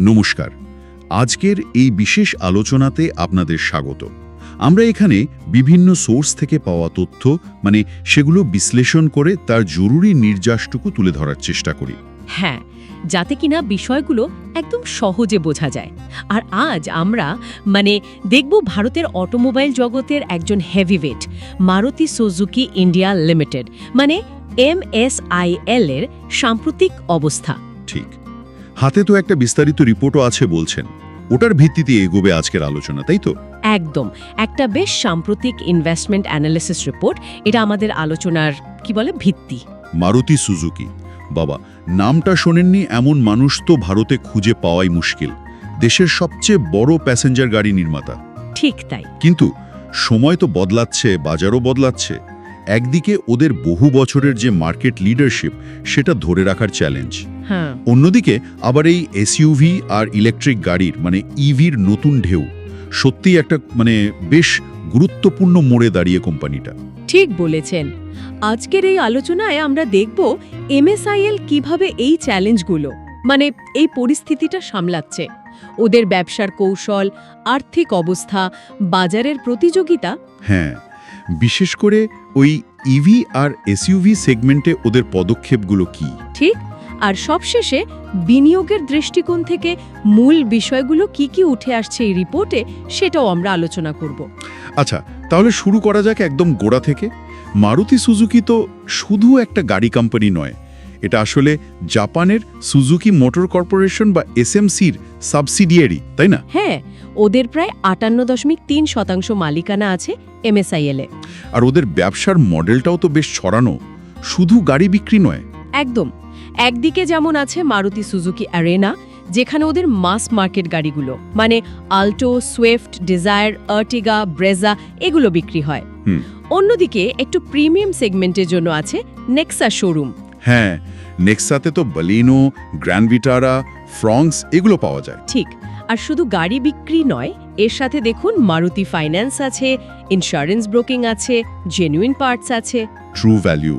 নমস্কার। আজকের এই বিশেষ আলোচনাতে আপনাদের স্বাগত। আমরা এখানে বিভিন্ন সোর্স থেকে পাওয়া তথ্য মানে সেগুলো বিশ্লেষণ করে তার জরুরি নির্যাসটুকু তুলে ধরার চেষ্টা করি। হ্যাঁ যাতে কিনা বিষয়গুলো একদম সহজে বোঝা যায়। আর আজ আমরা মানে দেখব ভারতের অটোমোবাইল জগতের একজন heavyweight Maruti Suzuki India Limited মানে এমএসআইএল এর সাম্প্রতিক অবস্থা। ঠিক। হাতে তো একটা বিস্তারিত রিপোর্টও আছে বলছেন। ওটার ভিত্তিতে এগোবে আজকের আলোচনা তাই তো? একদম। একটা বেশ সাম্প্রতিক ইনভেস্টমেন্ট অ্যানালিসিস রিপোর্ট এটা আমাদের আলোচনার কি বলে ভিত্তি। মারুতি সুজুকি। বাবা নামটা শোনেননি এমন মানুষ তো ভারতে খুঁজে পাওয়াই মুশকিল। দেশের সবচেয়ে বড় প্যাসেঞ্জার গাড়ি নির্মাতা। ঠিক তাই। কিন্তু সময় তো বদলাচ্ছে বাজারও বদলাচ্ছে। একদিকে ওদের বহু বছরের যে মার্কেট লিডারশিপ সেটা ধরে রাখার চ্যালেঞ্জ অন্যদিকে আবার এই এসইউভি আর ইলেকট্রিক গাড়ির মানে ইভির নতুন ঢেউ সত্যিই একটা মানে বেশ গুরুত্বপূর্ণ মোড়ে দাঁড়িয়ে কোম্পানিটা। ঠিক বলেছেন। আজকের এই আলোচনায় আমরা দেখব এমএসআইএল কীভাবে এই চ্যালেঞ্জগুলো মানে এই পরিস্থিতিটা সামলাচ্ছে। ওদের ব্যবসার কৌশল আর্থিক অবস্থা বাজারের প্রতিযোগিতা। হ্যাঁ বিশেষ করে ওই ইভি আর এসইউভি সেগমেন্টে ওদের পদক্ষেপগুলো কি? ঠিক আর সবশেষে বিনিয়োগের দৃষ্টিকোণ থেকে মূল বিষয়গুলো কি কি উঠে আসছে এই রিপোর্টে সেটাও আমরা আলোচনা করব। আচ্ছা তাহলে শুরু করা যাক একদম গোড়া থেকে। মারুতি সুজুকি তো শুধু একটা গাড়ি কোম্পানি নয় এটা আসলে জাপানের সুজুকি মোটর কর্পোরেশন বা এসএমসির সাবসিডিয়ারি তাই না? হ্যাঁ ওদের প্রায় আটান্ন দশমিক তিন শতাংশ মালিকানা আছে এমএসআইএল এ। আর ওদের ব্যবসার মডেলটাও তো বেশ ছড়ানো শুধু গাড়ি বিক্রি নয়। একদম। একদিকে যেমন আছে মারুতি সুজুকি অ্যারেনা যেখানে ওদের মাস মার্কেট গাড়িগুলো মানে Alto Swift Dzire Ertiga Brezza এগুলো বিক্রি হয়। অন্যদিকে একটু প্রিমিয়াম সেগমেন্টের জন্য আছে নেক্সা শোরুম। হ্যাঁ নেক্সাতে তো বলিনো গ্র্যান্ড ভিটারা ফ্রংস এগুলো পাওয়া যায়। ঠিক আর শুধু গাড়ি বিক্রি নয় এর সাথে দেখুন মারুতি ফাইন্যান্স আছে ইন্স্যুরেন্স ব্রোকিং আছে জেনুইন পার্টস আছে। ট্রু ভ্যালিউ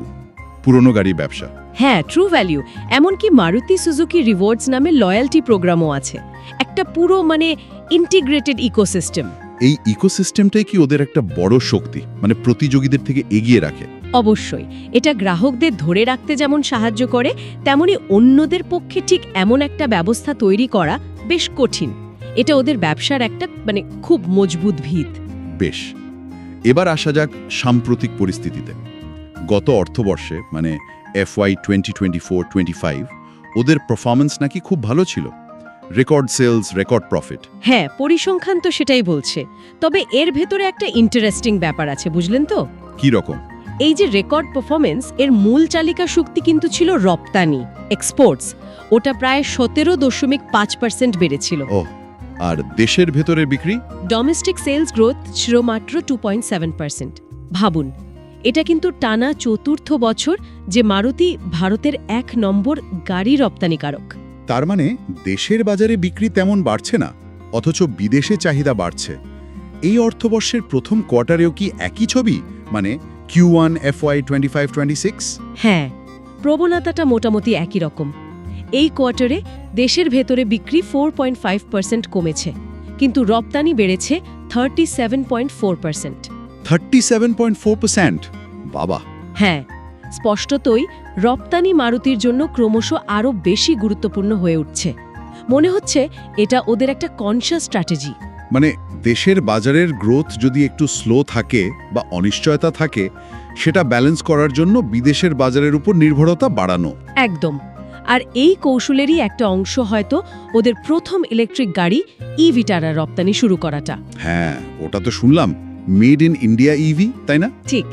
পুরনো গাড়ি ব্যবসা। হ্যাঁ ট্রু ভ্যালিউ এমনকি মারুতি সুজুকি রিওয়ার্ডস নামে লয়্যালটি প্রোগ্রামও আছে। একটা পুরো মানে ইন্টিগ্রেটেড ইকোসিস্টেম এই ইকোসিস্টেমটাই কি ওদের একটা বড় শক্তি? মানে প্রতিযোগীদের থেকে এগিয়ে রাখে। অবশ্যই। এটা গ্রাহকদের ধরে রাখতে যেমন সাহায্য করে তেমনি অন্যদের পক্ষে ঠিক এমন একটা ব্যবস্থা তৈরি করা বেশ কঠিন। এটা ওদের ব্যবসার একটা মানে খুব মজবুত ভিত। বেশ। এবার আসা যাক সাম্প্রতিক পরিস্থিতিতে। গত অর্থবর্ষে মানে FY twenty twenty four twenty five ওদের পারফরমেন্স নাকি খুব ভালো ছিল। রেকর্ড সেলস রেকর্ড প্রফিট হ্যাঁ পরিসংখ্যান তো সেটাই বলছে। তবে এর ভেতরে একটা ইন্টারেস্টিং ব্যাপার আছে বুঝলেন তো? কি রকম? এই যে রেকর্ড পারফরমেন্স এর মূল চালিকা শক্তি কিন্তু ছিল রপ্তানি এক্সপোর্টস ওটা প্রায় সতেরো দশমিক পাঁচ পার্সেন্ট বেড়েছিল। ও আর দেশের ভেতরে বিক্রি? ডোমেস্টিক সেলস গ্রোথ ছিল মাত্র টু পয়েন্ট সেভেন পার্সেন্ট ভাবুন এটা কিন্তু টানা চতুর্থ বছর যে মারুতি ভারতের এক নম্বর গাড়ি রপ্তানিকারক। তার মানে দেশের বাজারে বিক্রি তেমন বাড়ছে না অথচ বিদেশে চাহিদা বাড়ছে। এই অর্থবর্ষের প্রথম কোয়ার্টারেও কি একই ছবি? মানে Q one FY twenty five twenty six? হ্যাঁ প্রবণতাটা মোটামুটি একই রকম। এই কোয়ার্টারে দেশের ভেতরে বিক্রি ফোর পয়েন্ট ফাইভ পার্সেন্ট কমেছে কিন্তু রপ্তানি বেড়েছে thirty seven point four percent. Thirty seven point four percent বাবা। হ্যাঁ স্পষ্টতই রপ্তানি মারুতির জন্য ক্রমশ আরও বেশি গুরুত্বপূর্ণ হয়ে উঠছে। মনে হচ্ছে এটা ওদের একটা কনশিয়াস স্ট্র্যাটেজি মানে দেশের বাজারের গ্রোথ যদি একটু স্লো থাকে বা অনিশ্চয়তা থাকে সেটা ব্যালেন্স করার জন্য বিদেশের বাজারের উপর নির্ভরতা বাড়ানো। একদম। আর এই কৌশলেরই একটা অংশ হয়তো ওদের প্রথম ইলেকট্রিক গাড়ি ই ভিটারা রপ্তানি শুরু করাটা। হ্যাঁ ওটা তো শুনলাম। মেড ইন ইন্ডিয়া ইভি তাই না? ঠিক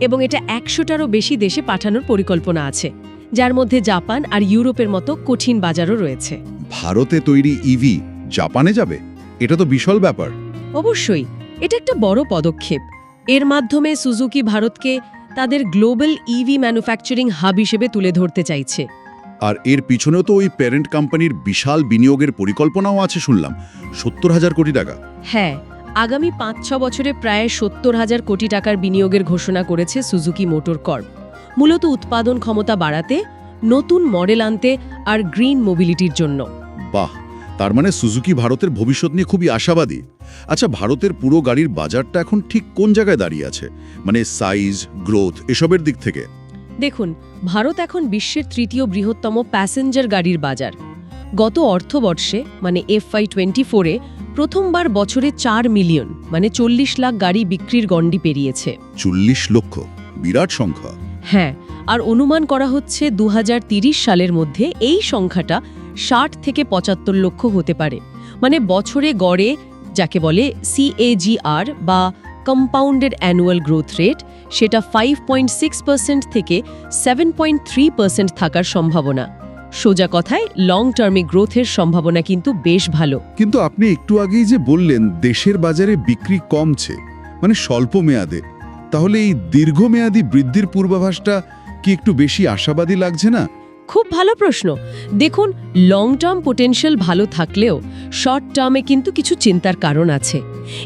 এবং এটা একশোটারও বেশি দেশে পাঠানোর পরিকল্পনা আছে যার মধ্যে জাপান আর ইউরোপের মতো কঠিন বাজারও রয়েছে। ভারতে তৈরি ইভি জাপানে যাবে? এটা তো বিশাল ব্যাপার। অবশ্যই এটা একটা বড় পদক্ষেপ। এর মাধ্যমে সুজুকি ভারতকে তাদের গ্লোবাল ইভি ম্যানুফ্যাকচারিং হাব হিসেবে তুলে ধরতে চাইছে। আর এর পিছনেও তো ওই প্যারেন্ট কোম্পানির বিশাল বিনিয়োগের পরিকল্পনাও আছে শুনলাম। সত্তর হাজার কোটি টাকা। হ্যাঁ আগামী পাঁচ ছ বছরে প্রায় সত্তর হাজার কোটি টাকার বিনিয়োগের ঘোষণা করেছে সুজুকি মোটর কর্প। মূলত উৎপাদন ক্ষমতা বাড়াতে নতুন মডেল আনতে আর গ্রিন মোবিলিটির জন্য। বাহ! তার মানে সুজুকি ভারতের ভবিষ্যৎ নিয়ে খুবই আশাবাদী। আচ্ছা ভারতের পুরো গাড়ির বাজারটা এখন ঠিক কোন জায়গায় দাঁড়িয়ে আছে? মানে সাইজ গ্রোথ এসবের দিক থেকে। দেখুন ভারত এখন বিশ্বের তৃতীয় বৃহত্তম প্যাসেঞ্জার গাড়ির বাজার। গত অর্থবর্ষে মানে এফআই টোয়েন্টি ফোরে প্রথমবার বছরে চার মিলিয়ন মানে চল্লিশ লাখ গাড়ি বিক্রির গণ্ডি পেরিয়েছে। চল্লিশ লক্ষ বিরাট সংখ্যা। হ্যাঁ আর অনুমান করা হচ্ছে দু সালের মধ্যে এই সংখ্যাটা ষাট থেকে পঁচাত্তর লক্ষ হতে পারে। মানে বছরে গড়ে যাকে বলে সিএজিআর বা কম্পাউন্ডেড অ্যানুয়াল গ্রোথ রেট সেটা ফাইভ পয়েন্ট সিক্স পার্সেন্ট থেকে সেভেন পয়েন্ট থ্রি পার্সেন্ট থাকার সম্ভাবনা। সোজা কথায় লং টার্মে গ্রোথের সম্ভাবনা কিন্তু বেশ ভালো। কিন্তু আপনি একটু আগেই যে বললেন দেশের বাজারে বিক্রি কমছে মানে স্বল্প মেয়াদে তাহলে এই দীর্ঘমেয়াদী বৃদ্ধির পূর্বাভাসটা কি একটু বেশি আশাবাদী লাগছে না? খুব ভালো প্রশ্ন। দেখুন লং টার্ম পোটেনশিয়াল ভালো থাকলেও শর্ট টার্মে কিন্তু কিছু চিন্তার কারণ আছে।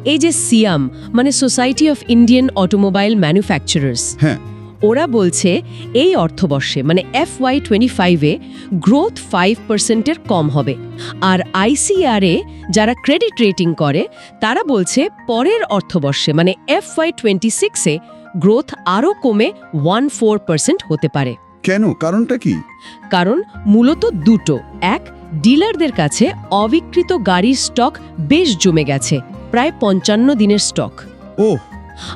এই যে সিয়াম মানে society of Indian automobile manufacturers হ্যাঁ। ওরা বলছে এই অর্থবর্ষে মানে এফ ওয়াই টোয়েন্টি ফাইভে গ্রোথ ফাইভ পার্সেন্টের কম হবে। আর আইসিআরএ যারা ক্রেডিট রেটিং করে তারা বলছে পরের অর্থবর্ষে মানে এফ ওয়াই টোয়েন্টি সিক্সে গ্রোথ আরও কমে ওয়ান ফোর পার্সেন্ট হতে পারে। কেন? কারণটা কি? কারণ মূলত দুটো। এক ডিলারদের কাছে অবিকৃত গাড়ির স্টক বেশ জমে গেছে প্রায় পঞ্চান্ন দিনের স্টক ওহ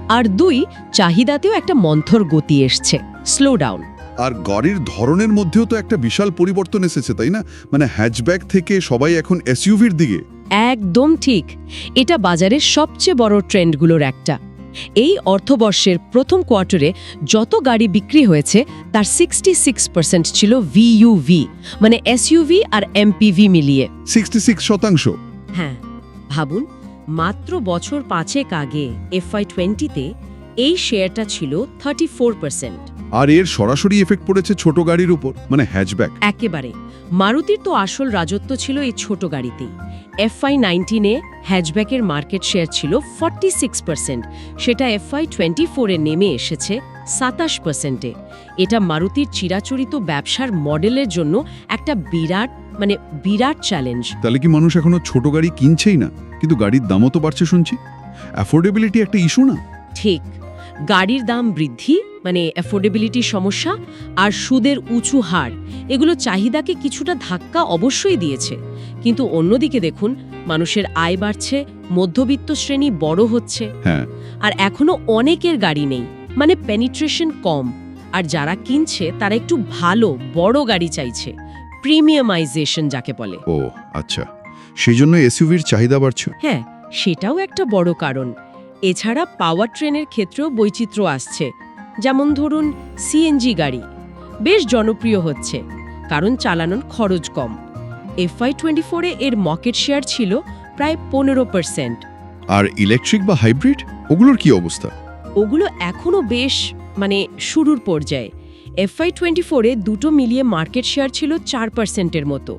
আর দুই চাহিদাতেও একটা মন্থর গতি এসছে। স্লো ডাউন আর গাড়ির ধরনের মধ্যেও তো একটা বিশাল পরিবর্তন এসেছে তাই না? মানে হ্যাচব্যাক থেকে সবাই এখন এসইউভির দিকে। একদম ঠিক। এটা বাজারের সবচেয়ে বড় ট্রেন্ডগুলোর একটা। এই অর্থবর্ষের প্রথম কোয়ার্টারে যত গাড়ি বিক্রি হয়েছে তার সিক্সটি সিক্স পার্সেন্ট ছিল ভিইউভি মানে এসইউভি আর এমপিভি মিলিয়ে। সিক্সটি সিক্স শতাংশ। হ্যাঁ। ভাবুন মাত্র বছর পাঁচেক আগে এফআই টোয়েন্টিতে এই শেয়ারটা ছিল থার্টি ফোর পার্সেন্ট। আর এর সরাসরি এফেক্ট পড়েছে ছোট গাড়ির উপর মানে হ্যাচব্যাক একেবারে। মারুতির তো আসল রাজত্ব ছিল এই ছোট গাড়িতেই। এফআই নাইনটিনে হ্যাচব্যাকের মার্কেট শেয়ার ছিল ফর্টি সিক্স পার্সেন্ট সেটা এফআই টোয়েন্টি ফোরে নেমে এসেছে সাতাশ পার্সেন্টে এটা মারুতির চিরাচরিত ব্যবসার মডেলের জন্য একটা বিরাট মানে বিরাট চ্যালেঞ্জ তাহলে কি মানুষ এখনও ছোট গাড়ি কিনছেই না? কিন্তু গাড়ির দামও তো বাড়ছে শুনছি। অ্যাফোর্ডেবিলিটি একটা ইস্যু না? ঠিক। গাড়ির দাম বৃদ্ধি মানে অ্যাফোর্ডেবিলিটি সমস্যা আর সুদের উঁচু হার এগুলো চাহিদাকে কিছুটা ধাক্কা অবশ্যই দিয়েছে। কিন্তু অন্যদিকে দেখুন মানুষের আয় বাড়ছে মধ্যবিত্ত শ্রেণি বড় হচ্ছে। হ্যাঁ। আর এখনও অনেকের গাড়ি নেই মানে পেনিট্রেশন কম। আর যারা কিনছে তারা একটু ভালো বড় গাড়ি চাইছে। প্রিমিয়ামাইজেশন যাকে বলে। ও আচ্ছা। সেই জন্য এসইউভির চাহিদা বাড়ছে। হ্যাঁ সেটাও একটা বড় কারণ। এছাড়া পাওয়ার ট্রেনের ক্ষেত্রেও বৈচিত্র্য আসছে। যেমন ধরুন সিএনজি গাড়ি। বেশ জনপ্রিয় হচ্ছে কারণ চালানোর খরচ কম। এফআই টোয়েন্টি ফোরে এর মকেট শেয়ার ছিল প্রায় পনেরো পার্সেন্ট আর ইলেকট্রিক বা হাইব্রিড ওগুলোর কি অবস্থা? ওগুলো এখনও বেশ মানে শুরুর পর্যায়ে। এফআই টোয়েন্টি ফোরে দুটো মিলিয়ে মার্কেট শেয়ার ছিল চার পার্সেন্টের মতো।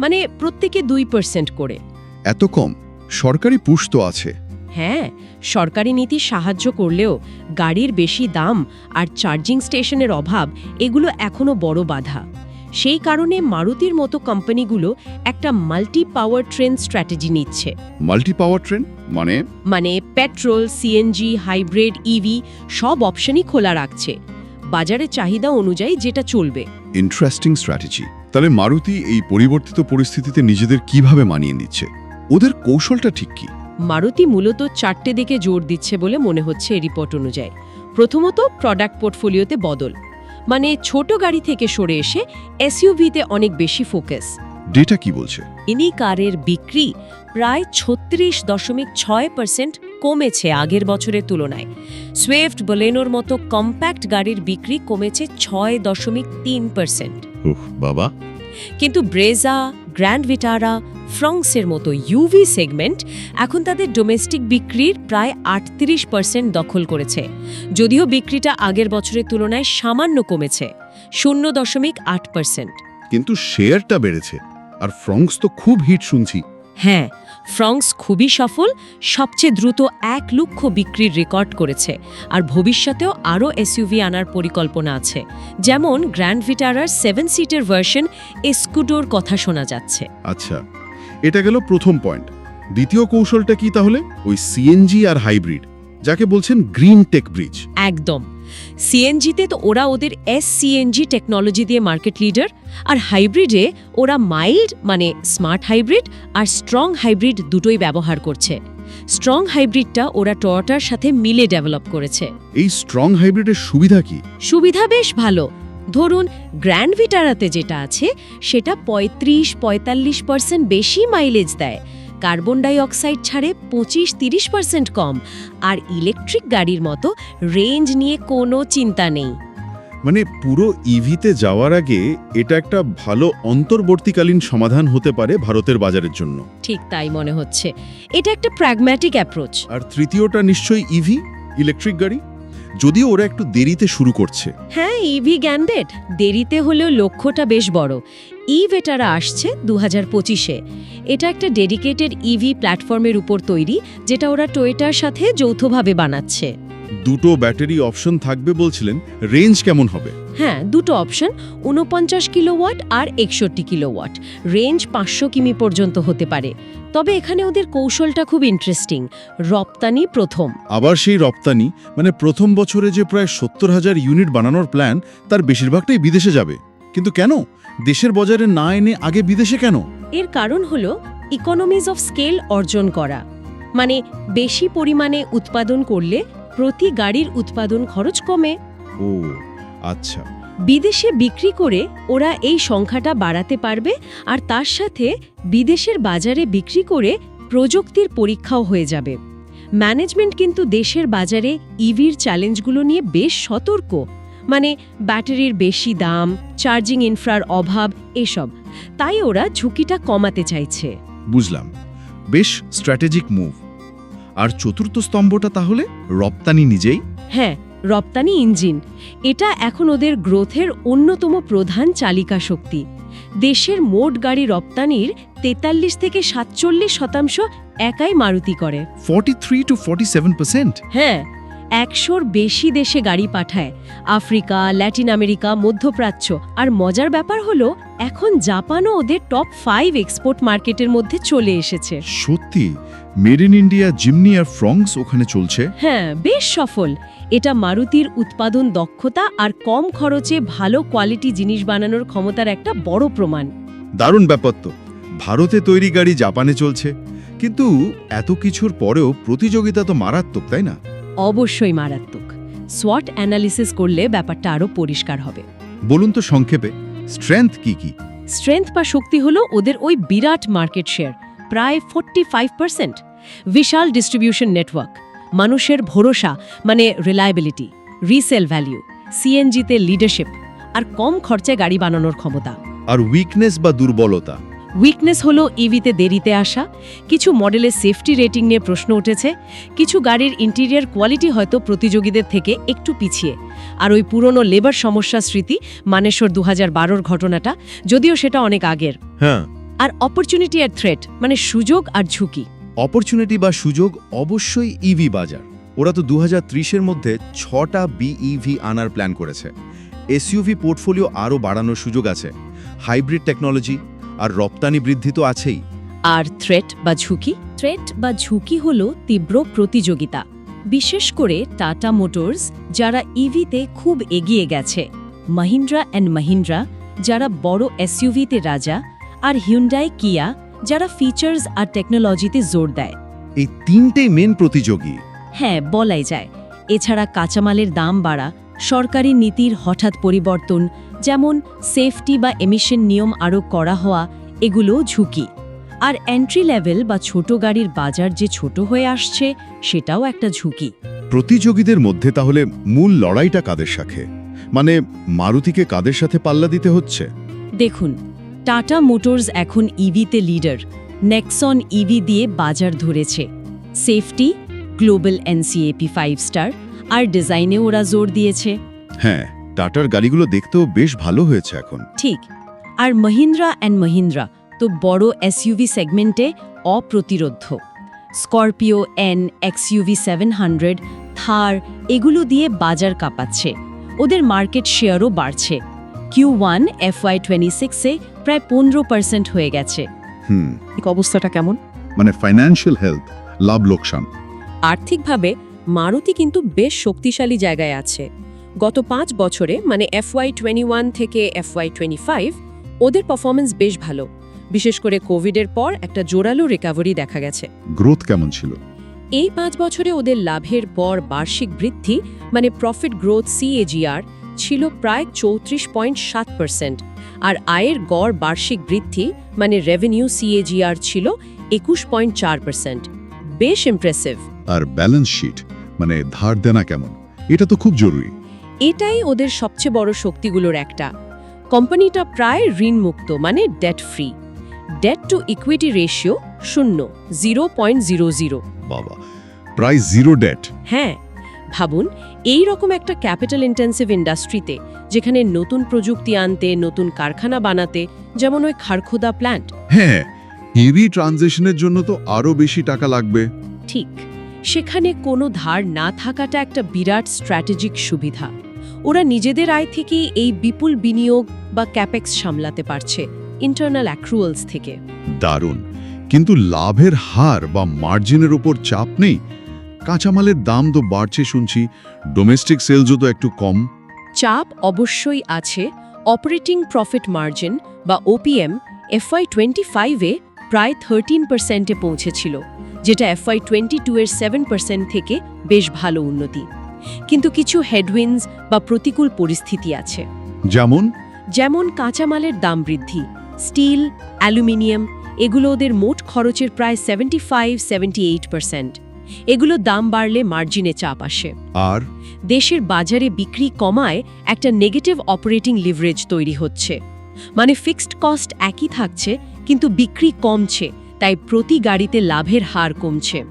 মানে প্রত্যেকে দুই পার্সেন্ট করে। এত কম? সরকারি পুশ তো আছে। হ্যাঁ সরকারি নীতি সাহায্য করলেও গাড়ির বেশি দাম আর চার্জিং স্টেশনের অভাব এগুলো এখনও বড় বাধা। সেই কারণে মারুতির মতো কোম্পানিগুলো একটা মাল্টি পাওয়ার ট্রেন স্ট্র্যাটেজি নিচ্ছে। মাল্টি পাওয়ার ট্রেন মানে মানে পেট্রোল সিএনজি হাইব্রিড ইভি সব অপশনই খোলা রাখছে। বাজারে চাহিদা অনুযায়ী যেটা চলবে। ইন্টারেস্টিং স্ট্র্যাটেজি তাহলে মারুতি এই পরিবর্তিত পরিস্থিতিতে নিজেদের কীভাবে মানিয়ে নিচ্ছে? ওদের কৌশলটা ঠিক কি? মারুতি মূলত চারটে দিকে জোর দিচ্ছে বলে মনে হচ্ছে রিপোর্ট অনুযায়ী। প্রথমত প্রোডাক্ট পোর্টফোলিওতে বদল। মানে ছোট গাড়ি থেকে সরে এসে এসইউভিতে অনেক বেশি ফোকাস ডেটা কি বলছে? ইনি কারের বিক্রি প্রায় ছত্রিশ দশমিক ছয় পার্সেন্ট কমেছে আগের বছরের তুলনায়। সুইফট বলেনোর মতো কম্প্যাক্ট গাড়ির বিক্রি কমেছে ছয় দশমিক তিন পার্সেন্ট উহ বাবা। কিন্তু ব্রেজা গ্র্যান্ড ভিটারা ফ্রংসের মতো ইউভি সেগমেন্ট এখন তাদের ডোমেস্টিক বিক্রির প্রায় আটত্রিশ পার্সেন্ট দখল করেছে। যদিও বিক্রিটা আগের বছরের তুলনায় সামান্য কমেছে শূন্য দশমিক আট পার্সেন্ট। কিন্তু শেয়ারটা বেড়েছে আর ফ্রংস তো খুব হিট শুনছি। হ্যাঁ ফ্রংস খুবই সফল সবচেয়ে দ্রুত এক লক্ষ বিক্রির রেকর্ড করেছে। আর ভবিষ্যতেও আরও এসইউভি আনার পরিকল্পনা আছে। যেমন গ্র্যান্ড ভিটারার সেভেন সিটের ভার্সন এস্কুডোর কথা শোনা যাচ্ছে। আচ্ছা এটা গেল প্রথম পয়েন্ট দ্বিতীয় কৌশলটা কি তাহলে? ওই সিএনজি আর হাইব্রিড যাকে বলছেন গ্রিন টেক ব্রিজ একদম। সিএনজিতে তো ওরা ওদের এস সিএনজি টেকনোলজি দিয়ে মার্কেট লিডার আর হাইব্রিডে ওরা মাইল্ড মানে স্মার্ট হাইব্রিড আর স্ট্রং হাইব্রিড দুটোই ব্যবহার করছে। স্ট্রং হাইব্রিডটা ওরা টয়োটার সাথে মিলে ডেভেলপ করেছে। এই স্ট্রং হাইব্রিডের সুবিধা কি? সুবিধা বেশ ভালো। ধরুন গ্র্যান্ড ভিটারাতে যেটা আছে সেটা পঁয়ত্রিশ পঁয়তাল্লিশ পার্সেন্ট বেশি মাইলেজ দেয়। কার্বন ডাই অক্সাইড ছাড়ে পঁচিশ তিরিশ পার্সেন্ট কম। আর ইলেকট্রিক গাড়ির মতো রেঞ্জ নিয়ে কোনো চিন্তা নেই। মানে পুরো ইভিতে যাওয়ার আগে এটা একটা ভালো অন্তর্বর্তীকালীন সমাধান হতে পারে ভারতের বাজারের জন্য। ঠিক তাই মনে হচ্ছে। এটা একটা প্র্যাগম্যাটিক অ্যাপ্রোচ আর তৃতীয়টা নিশ্চয়ই ইভি ইলেকট্রিক গাড়ি? যদিও ওরা একটু দেরিতে শুরু করছে। হ্যাঁ ইভি গ্যান্ডেড দেরিতে হলেও লক্ষ্যটা বেশ বড়। ইভ এটারা আসছে দু হাজার পঁচিশে। এটা একটা ডেডিকেটেড ইভি প্ল্যাটফর্মের উপর তৈরি যেটা ওরা টোয়েটার সাথে যৌথভাবে বানাচ্ছে। দুটো ব্যাটারি অপশন থাকবে বলছিলেন রেঞ্জ কেমন হবে? হ্যাঁ দুটো অপশন উনপঞ্চাশ কিলোওয়াট আর একষট্টি কিলোওয়াট। রেঞ্জ পাঁচশো কিমি পর্যন্ত হতে পারে। তবে এখানে ওদের কৌশলটা খুব ইন্টারেস্টিং রপ্তানি প্রথম। আবার সেই রপ্তানি মানে প্রথম বছরে যে প্রায় সত্তর হাজার ইউনিট বানানোর প্ল্যান তার বেশিরভাগটাই বিদেশে যাবে। কিন্তু কেন? দেশের বাজারে না এনে আগে বিদেশে কেন? এর কারণ হল ইকোনমিজ অফ স্কেল অর্জন করা। মানে বেশি পরিমাণে উৎপাদন করলে প্রতি গাড়ির উৎপাদন খরচ কমে। ও আচ্ছা। বিদেশে বিক্রি করে ওরা এই সংখ্যাটা বাড়াতে পারবে আর তার সাথে বিদেশের বাজারে বিক্রি করে প্রযুক্তির পরীক্ষাও হয়ে যাবে। ম্যানেজমেন্ট কিন্তু দেশের বাজারে ইভির চ্যালেঞ্জগুলো নিয়ে বেশ সতর্ক। মানে ব্যাটারির বেশি দাম চার্জিং ইনফ্রার অভাব এসব। তাই ওরা ঝুঁকিটা কমাতে চাইছে। বুঝলাম। বেশ স্ট্র্যাটেজিক মুভ। আর চতুর্থ স্তম্ভটা তাহলে রপ্তানি নিজেই? হ্যাঁ রপ্তানি ইঞ্জিন। এটা এখন ওদের গ্রোথের অন্যতম প্রধান চালিকা শক্তি। দেশের মোট গাড়ি রপ্তানির তেতাল্লিশ থেকে সাতচল্লিশ শতাংশ একাই মারুতি করে। Forty three to forty seven percent হ্যাঁ একশোর বেশি দেশে গাড়ি পাঠায়। আফ্রিকা ল্যাটিন আমেরিকা মধ্যপ্রাচ্য। আর মজার ব্যাপার হলো এখন জাপানও ওদের টপ ফাইভ এক্সপোর্ট মার্কেটের মধ্যে চলে এসেছে। সত্যি? মেড ইন ইন্ডিয়া জিমনি আর ফ্রংস ওখানে চলছে? হ্যাঁ বেশ সফল। এটা মারুতির উৎপাদন দক্ষতা আর কম খরচে ভালো কোয়ালিটি জিনিস বানানোর ক্ষমতার একটা বড় প্রমাণ। দারুণ ব্যাপার তো। ভারতে তৈরি গাড়ি জাপানে চলছে। কিন্তু এত কিছুর পরেও প্রতিযোগিতা তো মারাত্মক তাই না? অবশ্যই মারাত্মক। সোয়াট অ্যানালিসিস করলে ব্যাপারটা আরও পরিষ্কার হবে। বলুন তো সংক্ষেপে স্ট্রেংথ কি কি? স্ট্রেংথ বা শক্তি হলো ওদের ওই বিরাট মার্কেট শেয়ার প্রায় ফোর্টি বিশাল ডিস্ট্রিবিউশন নেটওয়ার্ক মানুষের ভরসা মানে রিলায়েবিলিটি রিসেল ভ্যালিউ সিএনজিতে লিডারশিপ আর কম খরচে গাড়ি বানানোর ক্ষমতা। আর উইকনেস বা দুর্বলতা? উইকনেস হলো ইভিতে দেরিতে আসা কিছু মডেলের সেফটি রেটিং নিয়ে প্রশ্ন উঠেছে কিছু গাড়ির ইন্টেরিয়ার কোয়ালিটি হয়তো প্রতিযোগীদের থেকে একটু পিছিয়ে। আর ওই পুরনো লেবার সমস্যা স্মৃতি মানেশ্বর দু হাজার ঘটনাটা যদিও সেটা অনেক আগের। হ্যাঁ। আর অপরচুনিটি আর থ্রেট মানে সুযোগ আর ঝুঁকি। অপরচুনিটি বা সুযোগ অবশ্যই ইভি বাজার। ওরা তো দু হাজার ত্রিশের মধ্যে ছটা বিইভি আনার প্ল্যান করেছে। এসইউভি পোর্টফোলিও আরও বাড়ানোর সুযোগ আছে। হাইব্রিড টেকনোলজি আর রপ্তানি বৃদ্ধি তো আছেই। আর থ্রেট বা ঝুঁকি? থ্রেট বা ঝুঁকি হল তীব্র প্রতিযোগিতা বিশেষ করে টাটা মোটরস যারা ইভিতে খুব এগিয়ে গেছে মাহিন্দ্রা অ্যান্ড মাহিন্দ্রা যারা বড় এসইউভিতে রাজা আর হিউন্ডাই কিয়া যারা ফিচার্স আর টেকনোলজিতে জোর দেয়। এই তিনটেই মেন প্রতিযোগী। হ্যাঁ বলাই যায়। এছাড়া কাঁচামালের দাম বাড়া সরকারি নীতির হঠাৎ পরিবর্তন যেমন সেফটি বা এমিশন নিয়ম আরও করা হওয়া এগুলো ঝুঁকি। আর এন্ট্রি লেভেল বা ছোট গাড়ির বাজার যে ছোট হয়ে আসছে সেটাও একটা ঝুঁকি। প্রতিযোগীদের মধ্যে তাহলে মূল লড়াইটা কাদের সাথে? মানে মারুতিকে কাদের সাথে পাল্লা দিতে হচ্ছে? দেখুন টাটা মোটরস এখন ইভিতে লিডার। নেক্সন ইভি দিয়ে বাজার ধরেছে। Safety global NCAP five star আর ডিজাইনে ওরা জোর দিয়েছে। হ্যাঁ টাটার গাড়িগুলো দেখতেও বেশ ভালো হয়েছে এখন। ঠিক। আর মহিন্দ্রা অ্যান্ড মহিন্দ্রা তো বড় এসইউভি সেগমেন্টে অপ্রতিরোধ্য। Scorpio N XUV seven hundred Thar এগুলো দিয়ে বাজার কাঁপাচ্ছে। ওদের মার্কেট শেয়ারও বাড়ছে। কিউ ওয়ান এফওয়াই টোয়েন্টি সিক্সে প্রায় পনেরো পার্সেন্ট হয়ে গেছে। হুম। অবস্থাটা কেমন? মানে ফাইন্যান্সিয়াল হেলথ লাভ লোকসান। আর্থিকভাবে মারুতি কিন্তু বেশ শক্তিশালী জায়গায় আছে। গত পাঁচ বছরে মানে এফওয়াই টোয়েন্টি ওয়ান থেকে এফওয়াই টোয়েন্টি ফাইভ ওদের পারফরমেন্স বেশ ভালো। বিশেষ করে কোভিডের পর একটা জোরালো রিকাভারি দেখা গেছে। গ্রোথ কেমন ছিল? এই পাঁচ বছরে ওদের লাভের পর বার্ষিক বৃদ্ধি মানে প্রফিট গ্রোথ সিএজিআর ছিল প্রায় চৌত্রিশ পয়েন্ট সাত পার্সেন্ট আর আয়ের গড় বার্ষিক বৃদ্ধি মানে রেভিনিউ সিএজিআর ছিল একুশ পয়েন্ট চার পার্সেন্ট বেশ ইমপ্রেসিভ আর ব্যালেন্স শিট মানে ধার দেনা কেমন? এটা তো খুব জরুরি। এটাই ওদের সবচেয়ে বড় শক্তিগুলোর একটা। কোম্পানিটা প্রায় ঋণমুক্ত মানে debt free debt to equity ratio শূন্য জিরো পয়েন্ট জিরো জিরো বাবা প্রায় জিরো ডেট হ্যাঁ ভাবুন এই রকম একটা ক্যাপিটাল ইন্টেন্সিভ ইন্ডাস্ট্রিতে যেখানে নতুন প্রযুক্তি আনতে নতুন কারখানা বানাতে যেমন ওই খারখোদা প্ল্যান্ট হ্যাঁ হেভি ট্রানজিশনের জন্য তো আরও বেশি টাকা লাগবে। ঠিক। সেখানে কোনো ধার না থাকাটা একটা বিরাট স্ট্র্যাটেজিক সুবিধা। ওরা নিজেদের আয় থেকেই এই বিপুল বিনিয়োগ বা ক্যাপেক্স সামলাতে পারছে ইন্টারনাল অ্যাক্রুয়ালস থেকে। দারুণ। কিন্তু লাভের হার বা মার্জিনের উপর চাপ নেই? কাঁচামালের দাম তো বাড়ছে শুনছি ডোমেস্টিক সেলসও তো একটু কম। চাপ অবশ্যই আছে অপারেটিং প্রফিট মার্জিন বা ওপিএম এফআই টোয়েন্টি ফাইভে প্রায় থার্টিন পার্সেন্টে পৌঁছেছিল। যেটা এফআই টোয়েন্টি টু এর সেভেন পার্সেন্ট থেকে বেশ ভালো উন্নতি। কিন্তু কিছু হেডউইন্স বা প্রতিকূল পরিস্থিতি আছে। যেমন? যেমন কাঁচামালের দাম বৃদ্ধি স্টিল অ্যালুমিনিয়াম এগুলো ওদের মোট খরচের প্রায় seventy five seventy eight percent এগুলো দাম বাড়লে মার্জিনে চাপ আসে। আর? দেশের বাজারে বিক্রি কমায় একটা নেগেটিভ অপারেটিং লিভারেজ তৈরি হচ্ছে। মানে ফিক্সড কস্ট একই থাকছে কিন্তু বিক্রি কমছে তাই প্রতি গাড়িতে লাভের হার কমছে।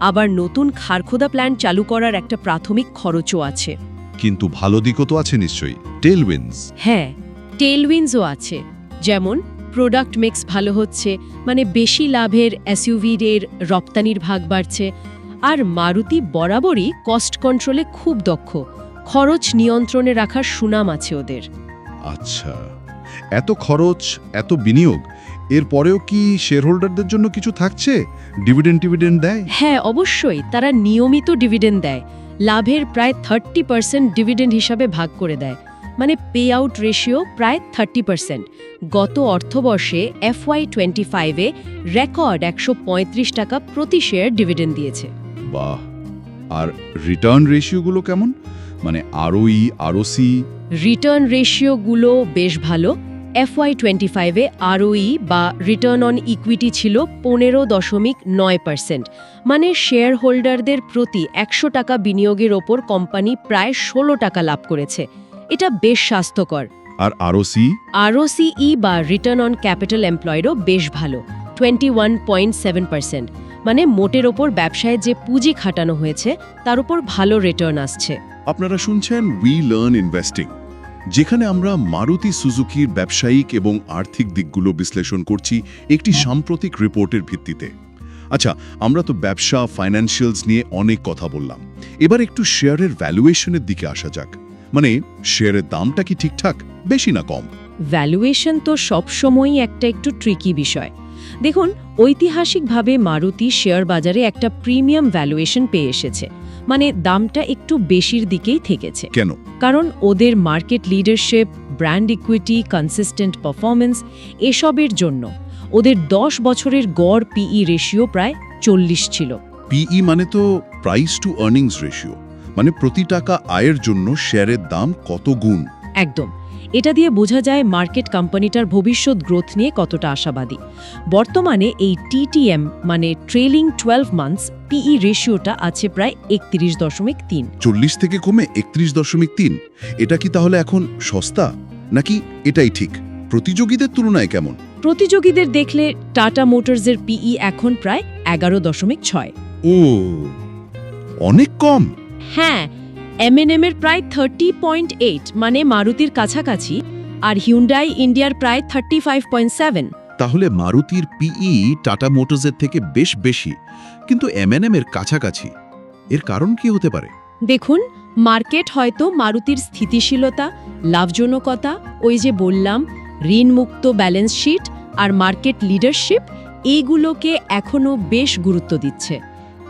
আবার নতুন খারখোদা প্ল্যান চালু করার একটা প্রাথমিক খরচও আছে। কিন্তু ভালো দিকও তো আছে নিশ্চয়ই। টেলউইন্স হ্যাঁ টেলউইন্সও আছে। যেমন প্রোডাক্ট মিক্স ভালো হচ্ছে মানে বেশি লাভের এসইউভির রপ্তানির ভাগ বাড়ছে। আর মারুতি বরাবরই কস্ট কন্ট্রোলে খুব দক্ষ। খরচ নিয়ন্ত্রণে রাখার সুনাম আছে ওদের। আচ্ছা। এত খরচ এত বিনিয়োগ এরপরেও কি শেয়ারহোল্ডারদের জন্য কিছু থাকছে? ডিভিডেন্ড টিভিডেন্ড দেয়? হ্যাঁ অবশ্যই। তারা নিয়মিত ডিভিডেন্ড দেয়। লাভের প্রায় থার্টি পার্সেন্ট ডিভিডেন্ড হিসাবে ভাগ করে দেয়। মানে পে আউট রেশিও প্রায় থার্টি পার্সেন্ট গত অর্থবর্ষে এফওয়াই টোয়েন্টি ফাইভে রেকর্ড একশো পঁয়ত্রিশ টাকা প্রতি শেয়ার ডিভিডেন্ড দিয়েছে। বাহ! আর রিটার্ন রেশিওগুলো কেমন? মানে আরওই আরওসি রিটার্ন রেশিওগুলো বেশ ভালো। এফওয়াই টোয়েন্টি ফাইভে আরওই বা রিটার্ন অন ইকুইটি ছিল পনেরো দশমিক নয় পার্সেন্ট মানে শেয়ার হোল্ডারদের প্রতি একশো টাকা বিনিয়োগের ওপর কোম্পানি প্রায় ষোলো টাকা লাভ করেছে। এটা বেশ স্বাস্থ্যকর। আর আরওসি আরওসিই বা রিটার্ন অন ক্যাপিটাল এমপ্লয়েডও বেশ ভালো twenty one point seven percent মানে মোটের ওপর ব্যবসায় যে পুঁজি খাটানো হয়েছে তার উপর ভালো রিটার্ন আসছে। আপনারা শুনছেন উই লার্ন ইনভেস্টিং যেখানে আমরা মারুতি সুজুকির ব্যবসায়িক এবং আর্থিক দিকগুলো বিশ্লেষণ করছি একটি সাম্প্রতিক রিপোর্টের ভিত্তিতে। আচ্ছা আমরা তো ব্যবসা ফাইন্যান্সিয়ালস নিয়ে অনেক কথা বললাম। এবার একটু শেয়ারের ভ্যালুয়েশনের দিকে আসা যাক। মানে শেয়ারের দামটা কি ঠিকঠাক, বেশি না কম? ভ্যালুয়েশন তো সবসময়ই একটা একটু ট্রিকি বিষয়। দেখুন, ঐতিহাসিকভাবে মারুতি শেয়ার বাজারে একটা প্রিমিয়াম ভ্যালুয়েশন পেয়ে এসেছে। মানে দামটা একটু বেশির দিকেই থেকেছে। কেন? কারণ ওদের market leadership brand equity consistent performance এসবের জন্য ওদের দশ বছরের গড় পিই রেশিও প্রায় চল্লিশ ছিল। পিই মানে তো প্রাইস টু আর্নিংস রেশিও মানে প্রতি টাকা আয়ের জন্য শেয়ারের দাম কত গুণ? একদম। এটা দিয়ে বোঝা যায় মার্কেট কোম্পানিটার ভবিষ্যৎ গ্রোথ নিয়ে কতটা আশাবাদী। বর্তমানে এই টিটিএম মানে ট্রেলিং টুয়েলভ মান্থস পিই রেশিওটা আছে প্রায় একত্রিশ দশমিক তিন। চল্লিশ থেকে কমে একত্রিশ দশমিক তিন। এটা কি তাহলে এখন সস্তা? নাকি এটাই ঠিক? প্রতিযোগীদের তুলনায় কেমন? প্রতিযোগীদের দেখলে টাটা মোটরসের পিই এখন প্রায় এগারো দশমিক ছয়। ও অনেক কম। হ্যাঁ এমএনএম এর প্রায় থার্টি পয়েন্ট এইট মানে মারুতির কাছাকাছি আর হিউন্ডাই ইন্ডিয়ার প্রায় থার্টি ফাইভ পয়েন্ট সেভেন তাহলে মারুতির পিই টাটা মোটরসের থেকে বেশ বেশি কিন্তু এমএনএম এর কাছাকাছি এর কারণ কি হতে পারে? দেখুন মার্কেট হয়তো মারুতির স্থিতিশীলতা লাভজনকতা ওই যে বললাম ঋণমুক্ত ব্যালেন্স শিট আর মার্কেট লিডারশিপ এইগুলোকে এখনও বেশ গুরুত্ব দিচ্ছে।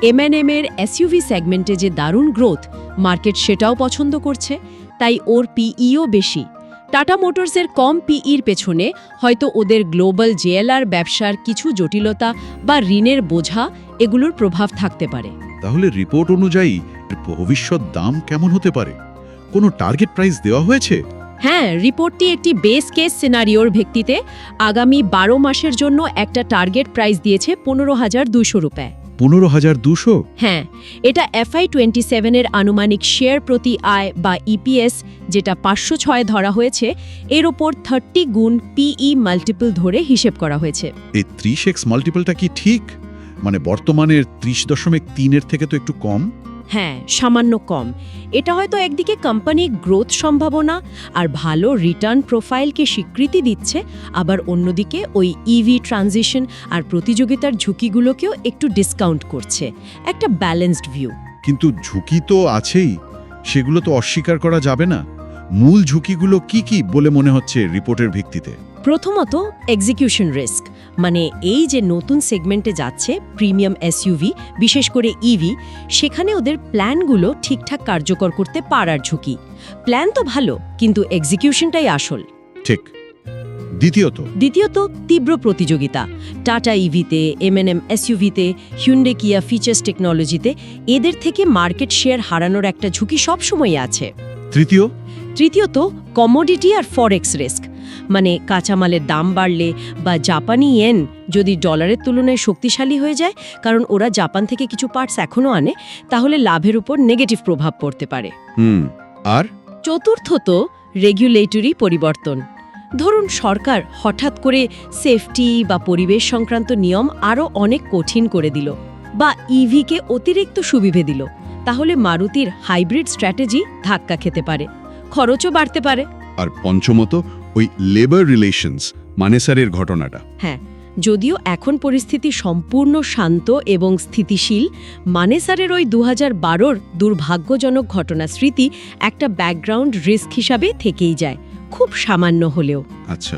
এমএনএম এর এসইউভি সেগমেন্টে যে দারুণ গ্রোথ মার্কেট সেটাও পছন্দ করছে তাই ওর পিইও বেশি। টাটা মোটরসের কম পিইর পেছনে হয়তো ওদের গ্লোবাল জেএলআর ব্যবসার কিছু জটিলতা বা ঋণের বোঝা এগুলোর প্রভাব থাকতে পারে। তাহলে রিপোর্ট অনুযায়ী ভবিষ্যৎ দাম কেমন হতে পারে? কোনো টার্গেট প্রাইস দেওয়া হয়েছে? হ্যাঁ রিপোর্টটি একটি বেস কেস সিনারিওর ভিত্তিতে আগামী বারো মাসের জন্য একটা টার্গেট প্রাইস দিয়েছে পনেরো হাজার দুশো রুপয়ে পনেরো হাজার দুশো? হ্যাঁ এটা এফআই টোয়েন্টি সেভেনের আনুমানিক শেয়ার প্রতি আয় বা ইপিএস যেটা পাঁচশো ছয় ধরা হয়েছে এর ওপর থার্টি গুণ পিই মাল্টিপল ধরে হিসেব করা হয়েছে। এই ত্রিশ এক্স মাল্টিপলটা কি ঠিক? মানে বর্তমানের ত্রিশ দশমিক তিনের থেকে তো একটু কম। হ্যাঁ সামান্য কম। এটা হয়তো একদিকে কোম্পানির গ্রোথ সম্ভাবনা আর ভালো রিটার্ন প্রোফাইলকে স্বীকৃতি দিচ্ছে আবার অন্যদিকে ওই ইভি ট্রানজিশন আর প্রতিযোগিতার ঝুঁকিগুলোকেও একটু ডিসকাউন্ট করছে। একটা ব্যালেন্সড ভিউ কিন্তু ঝুঁকি তো আছেই সেগুলো তো অস্বীকার করা যাবে না। মূল ঝুঁকিগুলো কি কি বলে মনে হচ্ছে রিপোর্টের ভিত্তিতে? প্রথমত এক্সিকিউশন রিস্ক মানে এই যে নতুন সেগমেন্টে যাচ্ছে প্রিমিয়াম এসইউভি বিশেষ করে ইভি সেখানে ওদের প্ল্যানগুলো ঠিকঠাক কার্যকর করতে পারার ঝুঁকি। প্ল্যান তো ভালো কিন্তু এক্সিকিউশনটাই আসল। ঠিক। দ্বিতীয়ত? দ্বিতীয়ত তীব্র প্রতিযোগিতা। টাটা ইভিতে এমএনএম এসইউভিতে হিউন্ডে কিয়া ফিচার্স টেকনোলজিতে এদের থেকে মার্কেট শেয়ার হারানোর একটা ঝুঁকি সবসময় আছে। তৃতীয়? তৃতীয়ত কমোডিটি আর ফরেক্স রিস্ক মানে কাঁচামালের দাম বাড়লে বা জাপানি ইয়েন যদি ডলারের তুলনায় শক্তিশালী হয়ে যায় কারণ ওরা জাপান থেকে কিছু পার্টস এখনও আনে তাহলে লাভের উপর নেগেটিভ প্রভাব পড়তে পারে। হুম আর? চতুর্থত রেগুলেটরি পরিবর্তন। ধরুন সরকার হঠাৎ করে সেফটি বা পরিবেশ সংক্রান্ত নিয়ম আরও অনেক কঠিন করে দিল বা ইভিকে অতিরিক্ত সুবিধে দিল তাহলে মারুতির হাইব্রিড স্ট্র্যাটেজি ধাক্কা খেতে পারে খরচও বাড়তে পারে। আর পঞ্চমত ওই লেবার রিলেশনস মানেসারের ঘটনাটা। হ্যাঁ যদিও এখন পরিস্থিতি সম্পূর্ণ শান্ত এবং স্থিতিশীল মানেসারের ওই দু হাজার বারোর দুর্ভাগ্যজনক ঘটনা স্মৃতি একটা ব্যাকগ্রাউন্ড রিস্ক হিসাবে থেকেই যায় খুব সামান্য হলেও। আচ্ছা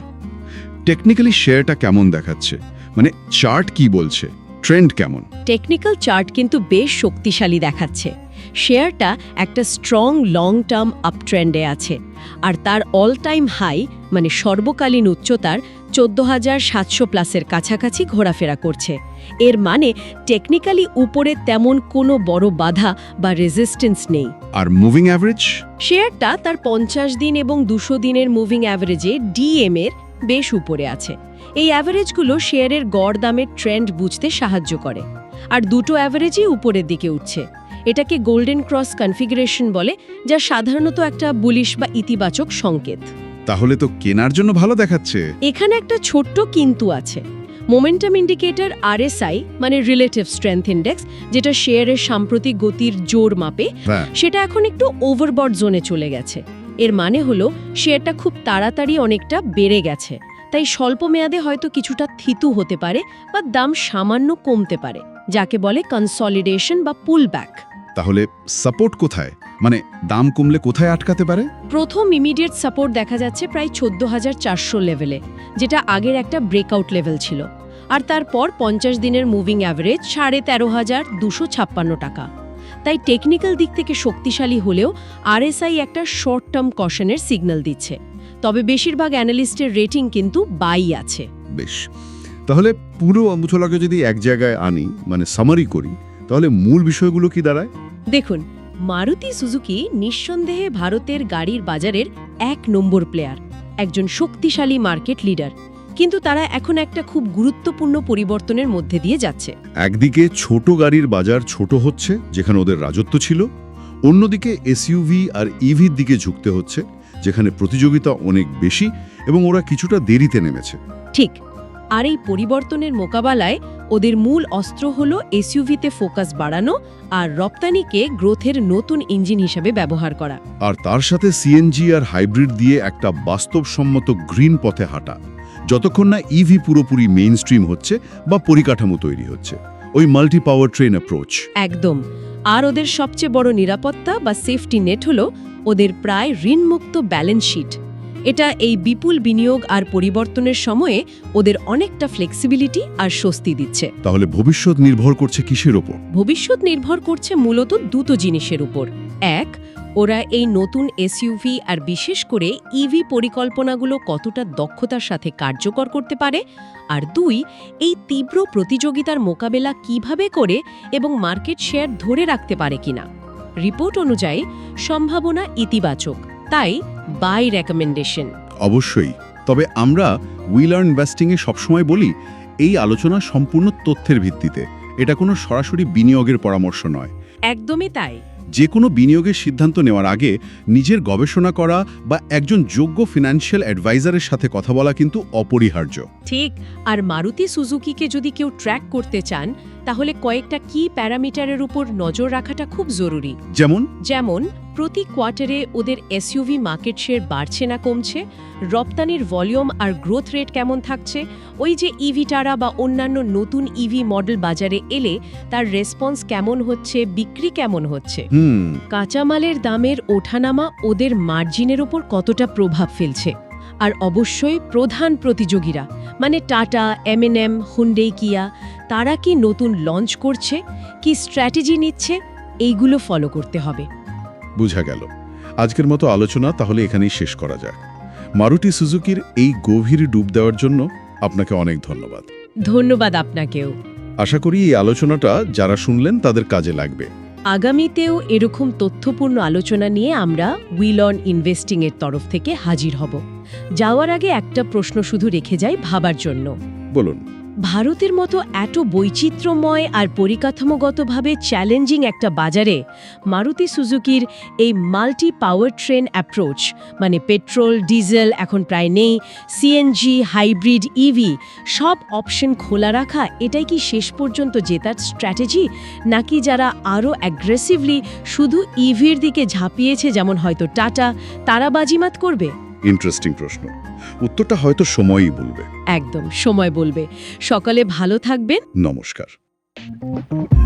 টেকনিক্যালি শেয়ারটা কেমন দেখাচ্ছে? মানে চার্ট কি বলছে? ট্রেন্ড কেমন? টেকনিক্যাল চার্ট কিন্তু বেশ শক্তিশালী দেখাচ্ছে। শেয়ারটা একটা স্ট্রং লং টার্ম আপট্রেন্ডে আছে। আর তার অল টাইম হাই মানে সর্বকালীন উচ্চতার চোদ্দ হাজার সাতশো প্লাসের কাছাকাছি ঘোরাফেরা করছে। এর মানে টেকনিক্যালি উপরে তেমন কোনো বড় বাধা বা রেজিস্ট্যান্স নেই। আর মুভিং অ্যাভারেজ শেয়ারটা তার পঞ্চাশ দিন এবং দুশো দিনের মুভিং অ্যাভারেজে ডিএম এর বেশ উপরে আছে। এই অ্যাভারেজগুলো শেয়ারের গড় দামের ট্রেন্ড বুঝতে সাহায্য করে। আর দুটো অ্যাভারেজই উপরের দিকে উঠছে। এটাকে গোল্ডেন ক্রস কনফিগারেশন বলে যা সাধারণত একটা বুলিশ বা ইতিবাচক সংকেত। তাহলে তো কেনার জন্য ভালো দেখাচ্ছে। এখানে একটা ছোট্ট কিন্তু আছে। মোমেন্টাম ইন্ডিকেটর আরএসআই মানে রিলেটিভ স্ট্রেংথ ইন্ডেক্স যেটা শেয়ারের সাম্প্রতিক গতির জোর মাপে হ্যাঁ। সেটা এখন একটু ওভারবট জোনে চলে গেছে। এর মানে হলো শেয়ারটা খুব তাড়াতাড়ি অনেকটা বেড়ে গেছে। তাই স্বল্প মেয়াদে হয়তো কিছুটা থিতু হতে পারে বা দাম সামান্য কমতে পারে। যাকে বলে কনসলিডেশন বা পুল ব্যাক তাহলে সাপোর্ট কোথায়? মানে দাম কমলে কোথায় আটকাতে পারে? প্রথম ইমিডিয়েট সাপোর্ট দেখা যাচ্ছে প্রায় চোদ্দ হাজার চারশো লেভেলে যেটা আগের একটা ব্রেকআউট লেভেল ছিল। আর তারপর পঞ্চাশ দিনের মুভিং অ্যাভারেজ সাড়ে তেরো হাজার দুশো ছাপ্পান্ন টাকা। তাই টেকনিক্যাল দিক থেকে শক্তিশালী হলেও আরএসআই একটা শর্ট টার্ম কশনের সিগন্যাল দিচ্ছে। তবে বেশিরভাগ অ্যানালিস্টের রেটিং কিন্তু বাই আছে। বেশ। তাহলে পুরো অম্বুথলাকে যদি এক জায়গায় আনি মানে সামারি করি তাহলে মূল বিষয়গুলো কি দাঁড়ায়? দেখুন মারুতি সুজুকি নিঃসন্দেহে ভারতের গাড়ির বাজারের এক নম্বর প্লেয়ার একজন শক্তিশালী মার্কেট লিডার কিন্তু তারা এখন একটা খুব গুরুত্বপূর্ণ পরিবর্তনের মধ্যে দিয়ে যাচ্ছে। একদিকে ছোট গাড়ির বাজার ছোট হচ্ছে যেখানে ওদের রাজত্ব ছিল অন্যদিকে এসইউভি আর ইভির দিকে ঝুঁকতে হচ্ছে যেখানে প্রতিযোগিতা অনেক বেশি এবং ওরা কিছুটা দেরিতে নেমেছে। ঠিক আর এই পরিবর্তনের মোকাবেলায় ওদের মূল অস্ত্র হল এসইউভিতে ফোকাস বাড়ানো আর রপ্তানিকে গ্রোথের নতুন ইঞ্জিন হিসেবে ব্যবহার করা। আর তার সাথে সিএনজি আর হাইব্রিড দিয়ে একটা বাস্তবসম্মত গ্রিন পথে হাঁটা। যতক্ষণ না ইভি পুরোপুরি মেইন স্ট্রিম হচ্ছে বা পরিকাঠামো তৈরি হচ্ছে। ওই মাল্টি পাওয়ার ট্রেন অ্যাপ্রোচ। একদম। আর ওদের সবচেয়ে বড় নিরাপত্তা বা সেফটি নেট হলো ওদের প্রায় ঋণমুক্ত ব্যালেন্স শিট। এটা এই বিপুল বিনিয়োগ আর পরিবর্তনের সময়ে ওদের অনেকটা ফ্লেক্সিবিলিটি আর স্বস্তি দিচ্ছে। তাহলে ভবিষ্যৎ নির্ভর করছে কিসের ওপর? ভবিষ্যৎ নির্ভর করছে মূলত দুটো জিনিসের উপর। এক ওরা এই নতুন এসইউভি আর বিশেষ করে ইভি পরিকল্পনাগুলো কতটা দক্ষতার সাথে কার্যকর করতে পারে। আর দুই এই তীব্র প্রতিযোগিতার মোকাবেলা কীভাবে করে এবং মার্কেট শেয়ার ধরে রাখতে পারে কিনা। রিপোর্ট অনুযায়ী সম্ভাবনা ইতিবাচক। তাই বাই রেকমেন্ডেশন অবশ্যই। তবে আমরা উইলার ইনভেস্টিংয়ে সবসময় বলি এই আলোচনা সম্পূর্ণ তথ্যের ভিত্তিতে। এটা কোনো সরাসরি বিনিয়োগের পরামর্শ নয়। একদমই তাই। যে কোনো বিনিয়োগের সিদ্ধান্ত নেওয়ার আগে নিজের গবেষণা করা বা একজন যোগ্য ফিনান্সিয়াল অ্যাডভাইজারের সাথে কথা বলা কিন্তু অপরিহার্য। ঠিক। আর মারুতি সুজুকিকে যদি কেউ ট্র্যাক করতে চান তাহলে কয়েকটা কি প্যারামিটারের উপর নজর রাখাটা খুব জরুরি। যেমন? যেমন প্রতি কোয়ার্টারে ওদের এসইউভি মার্কেট শেয়ার বাড়ছে না কমছে রপ্তানির ভলিউম আর গ্রোথ রেট কেমন থাকছে ওই যে ইভি টারা বা অন্যান্য নতুন ইভি মডেল বাজারে এলে তার রেসপন্স কেমন হচ্ছে বিক্রি কেমন হচ্ছে। কাঁচামালের দামের ওঠানামা ওদের মার্জিনের ওপর কতটা প্রভাব ফেলছে। আর অবশ্যই প্রধান প্রতিযোগীরা মানে টাটা এমএনএম হুন্ডে কিয়া তারা কি নতুন লঞ্চ করছে কি স্ট্র্যাটেজি নিচ্ছে এইগুলো ফলো করতে হবে। বুঝা গেল। আজকের মতো আলোচনা তাহলে এখানেই শেষ করা যাক। মারুতি সুজুকির এই গভীর ডুব দেওয়ার জন্য আপনাকে অনেক ধন্যবাদ। ধন্যবাদ আপনাকেও। আশা করি এই আলোচনাটা যারা শুনলেন তাদের কাজে লাগবে। আগামীতেও এরকম তথ্যপূর্ণ আলোচনা নিয়ে আমরা উইল অন ইনভেস্টিং এর তরফ থেকে হাজির হব। যাওয়ার আগে একটা প্রশ্ন শুধু রেখে যাই ভাবার জন্য। বলুন। ভারতের মতো এত বৈচিত্র্যময় আর পরিকাঠামোগতভাবে চ্যালেঞ্জিং একটা বাজারে মারুতি সুজুকির এই মাল্টি পাওয়ার ট্রেন অ্যাপ্রোচ মানে পেট্রোল ডিজেল এখন প্রায় নেই সিএনজি হাইব্রিড ইভি সব অপশন খোলা রাখা এটাই কি শেষ পর্যন্ত জেতার স্ট্র্যাটেজি নাকি যারা আরও অ্যাগ্রেসিভলি শুধু ইভির দিকে ঝাঁপিয়েছে যেমন হয়তো টাটা তারা বাজিমাত করবে? ইন্টারেস্টিং প্রশ্ন। উত্তরটা হয়তো সময়ই বলবে। একদম সময় বলবে। সকালে ভালো থাকবেন। নমস্কার।